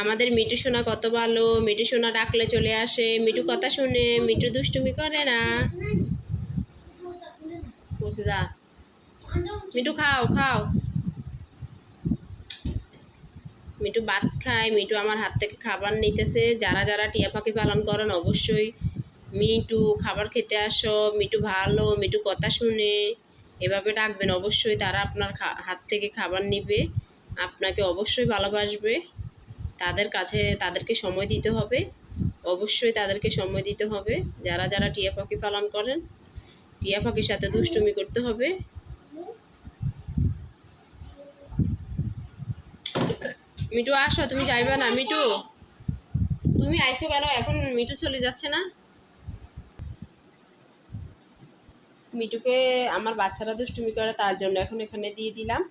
আমাদের মিটু সোনা কত ভালো মিটু সোনা ডাকলে চলে আসে মিটু কথা শুনে মিটু দুষ্টুমি করে না। যা মিটু খাও খাও। মিটু ভাত খায় মিটু আমার হাত থেকে খাবার নিতেছে। যারা যারা টিয়া পাখি পালন করেন, অবশ্যই মিটু খাবার খেতে আসো মিটু ভালো মিটু কথা শুনে। এভাবে ডাকবেন, অবশ্যই তারা আপনার হাত থেকে খাবার নিবে, আপনাকে অবশ্যই ভালোবাসবে। তাদের কাছে তাদেরকে সময় দিতে হবে। অবশ্যই তাদেরকে সময় দিতে হবে। যারা যারা টিয়া পাখি পালন করেন, টিয়া পাখির সাথে দুষ্টুমি করতে হবে। মিটু, আসো, তুমি যাইবে না। মিটু, তুমি আইছো কেন? এখন মিটু চলে যাচ্ছে না। মিটুকে আমার বাচ্চারা দুষ্টুমি করে, তার জন্য এখন এখানে দিয়ে দিলাম।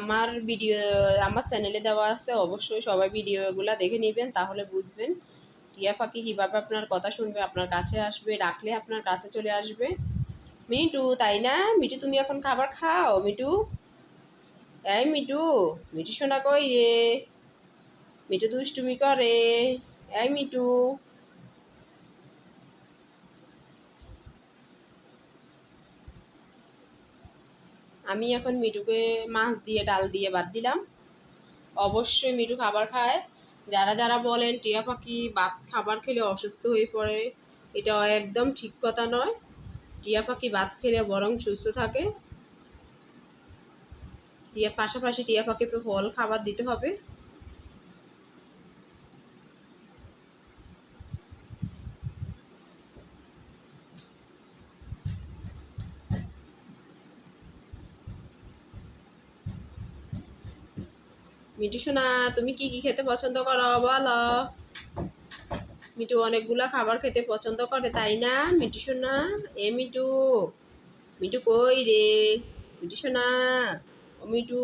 আমার ভিডিও আমার চ্যানেলে দেওয়া আছে, অবশ্যই সবাই ভিডিওগুলো দেখে নেবেন, তাহলে বুঝবেন। টিয়া পাখি কীভাবে আপনার কথা শুনবে, আপনার কাছে আসবে, ডাকলে আপনার কাছে চলে আসবে। মিটু তাই না? মিটু তুমি এখন খাবার খাও? মিটু এই মিটু মিটু শোনা কই রে? মিটু দুষ্টুমি করে। এই মিটু আমি এখন মিটুকে মাছ দিয়ে, ডাল দিয়ে বাদ দিলাম। অবশ্যই মিটু খাবার খায়। যারা যারা বলেন, টিয়া পাখি ভাত খাবার খেলে অসুস্থ হয়ে পড়ে, এটা একদম ঠিক কথা নয়। টিয়া পাখি বাদ খেলে বরং সুস্থ থাকে। টিয়া, পাশাপাশি টিয়া পাখিকে ফল খাবার দিতে হবে। মিটু সোনা, তুমি কি কি খেতে পছন্দ করো? বলো। মিটু অনেকগুলা খাবার খেতে পছন্দ করে, তাই না? মিটু সোনা, এ মিটু মিটু কই রে? মিটু সোনা, ও মিটু